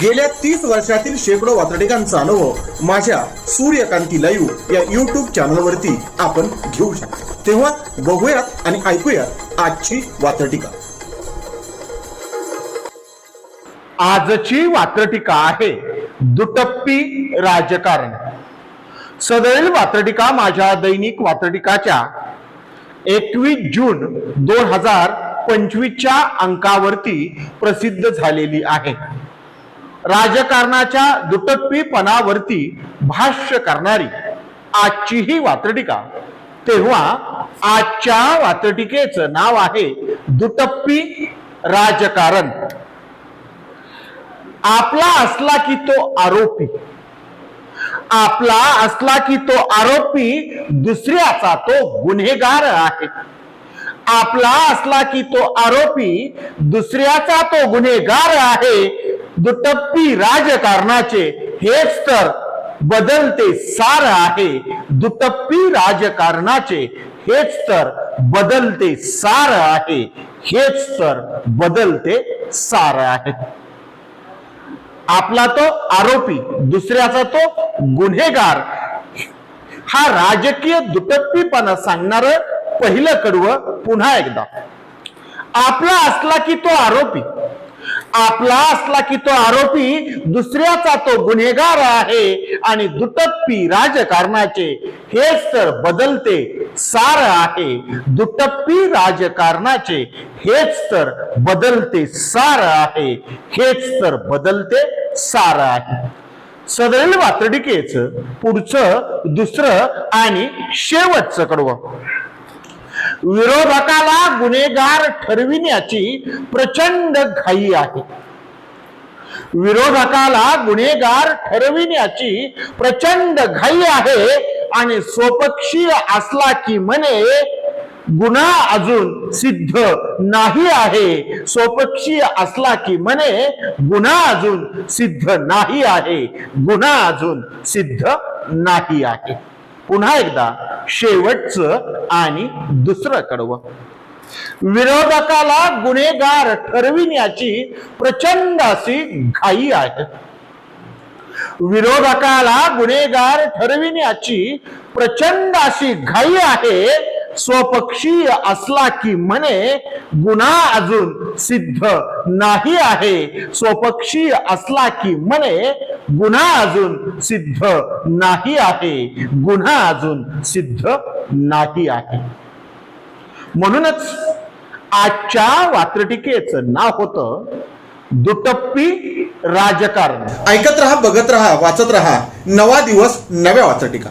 गेल्या तीस वर्षातील शेकडो वातडिकांचा अनुभव माझ्या सूर्यकांती लाईव्ह या युट्यूब चॅनलवरती आपण घेऊ शकतो. तेव्हा बघूयात आणि ऐकूयात आजची वात्रटिका. आजची वात्रटिका आहे दुटप्पी राजकारण. सदैल वात्रटिका माझ्या दैनिक वात्रटिकाच्या एकवीस जून दोन हजार पंचवीसच्या अंकावरती प्रसिद्ध झालेली आहे. राजकारणाच्या दुटप्पीपणावरती भाष्य करणारी आजची ही वात्रटिका. तेव्हा आजच्या वात्रटिकेचं नाव आहे दुटप्पी राजकारण. आपला असला की तो आरोपी. आपला असला की तो आरोपी दुसऱ्याचा तो गुन्हेगार आहे. आपला असला की तो आरोपी दुसऱ्याचा तो गुन्हेगार आहे. दुटप्पी राजकारणाचे हेच तर बदलते सार आहे. दुटप्पी राजकारणाचे हेच तर बदलते सार आहे. हेच तर बदलते सार आहे. आपला तो आरोपी दुसऱ्याचा तो गुन्हेगार. हा राजकीय दुटप्पीपणा सांगणार पहिलं कडवं पुन्हा एकदा. आपला असला की तो आरोपी आपला असला की तो आरोपी दुसऱ्याचा तो गुन्हेगार आहे आणि दुटप्पी राजकारणाचे हेच तर बदलते सार आहे. दुटप्पी राजकारणाचे हेच तर बदलते सार आहे. हेच तर बदलते सार आहे. सदैव वातडिकेच पुढचं दुसरं आणि शेवटचं कडवं. विरोधकाला गुन्हेगार ठरविण्याची प्रचंड घाई आहे. विरोधकाला गुन्हेगार ठरविण्याची प्रचंड घाई आहे आणि स्वपक्षीय असला की म्हणे गुन्हा अजून सिद्ध नाही आहे. स्वपक्षीय असला की म्हणे गुन्हा अजून सिद्ध नाही आहे. गुन्हा अजून सिद्ध नाही आहे. पुन्हा एकदा शेवटचं आणि दुसरं कडवं. विरोधकाला गुन्हेगार ठरविण्याची प्रचंड अशी घाई आहे. विरोधकाला गुन्हेगार ठरविण्याची प्रचंड अशी घाई आहे. स्वपक्षीय असला की म्हणे गुन्हा अजून सिद्ध नाही आहे. स्वपक्षीय असला की म्हणे गुन्हा अजून सिद्ध नाही आहे. गुन्हा अजून सिद्ध नाही आहे. म्हणूनच आजच्या वात्रटिकेचं नाव होतं दुटप्पी राजकारण. ऐकत राहा बघत राहा वाचत राहा. नवा दिवस नव्या वाचटिका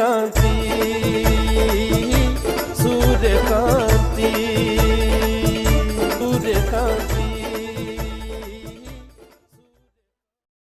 canto.